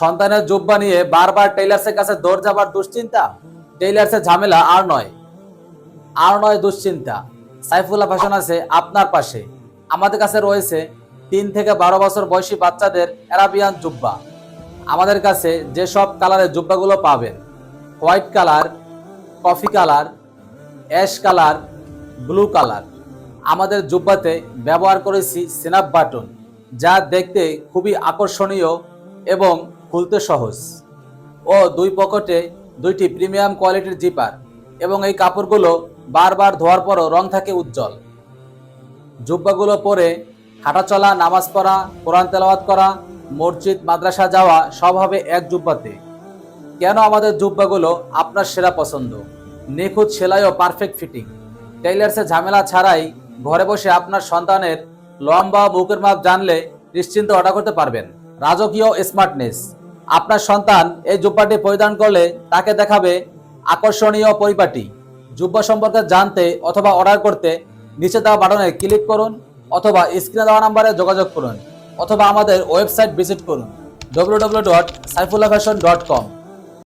সন্তানের জুব্বা নিয়ে বারবার টেইলার্সের কাছে দৌড় যাবার দুশ্চিন্তা? টেইলার্সের ঝামেলা আর নয়। আর নয় দুশ্চিন্তা। সাইফুল্লাহ ফ্যাশন আছে আপনার পাশে। আমাদের কাছে রয়েছে তিন থেকে বারো বছর বয়সী বাচ্চাদের অ্যারাবিয়ান জুব্বা। আমাদের কাছে যেসব কালারের জুব্বাগুলো পাবেন, white colour, coffee colour, ash colour, blue colour. আমাদের জুব্বাতে ব্যবহার করেছি সিনাপ বাটন, যা দেখতে খুবই আকর্ষণীয় এবং খুলতে সহজ। ও দুই পকেটে দুইটি প্রিমিয়াম কোয়ালিটির জিপার এবং এই কাপড়গুলো বারবার ধোয়ার পরও রং থাকে উজ্জ্বল। জুব্বাগুলো পরে হাঁটাচলা নামাজ পড়া, কোরআন তেলাওয়াত করা, মসজিদ, মাদ্রাসা যাওয়া সব হবে এক জুব্বাতে। কেন আমাদের জুব্বাগুলো আপনার সেরা পছন্দ? নিখুঁত সেলাই ও পারফেক্ট ফিটিং টেইলার্সের ঝামেলা ছাড়াই ঘরে বসে আপনার সন্তানের লম্বা বুকের মাপ জানলে নিশ্চিন্ত অর্ডার করতে পারবেন। রাজকীয় স্মার্টনেস আপনার সন্তান এই জুব্বাটি পরিধান করলে তাকে দেখাবে আকর্ষণীয় পরিপাটি। জুব্বা সম্পর্কে জানতে অথবা অর্ডার করতে নিচে দেওয়া বাটনে ক্লিক করুন অথবা স্ক্রিনে দেওয়া নাম্বারে যোগাযোগ করুন অথবা আমাদের ওয়েবসাইট ভিজিট করুন। W W dot Saifullah fashion dot fashion.com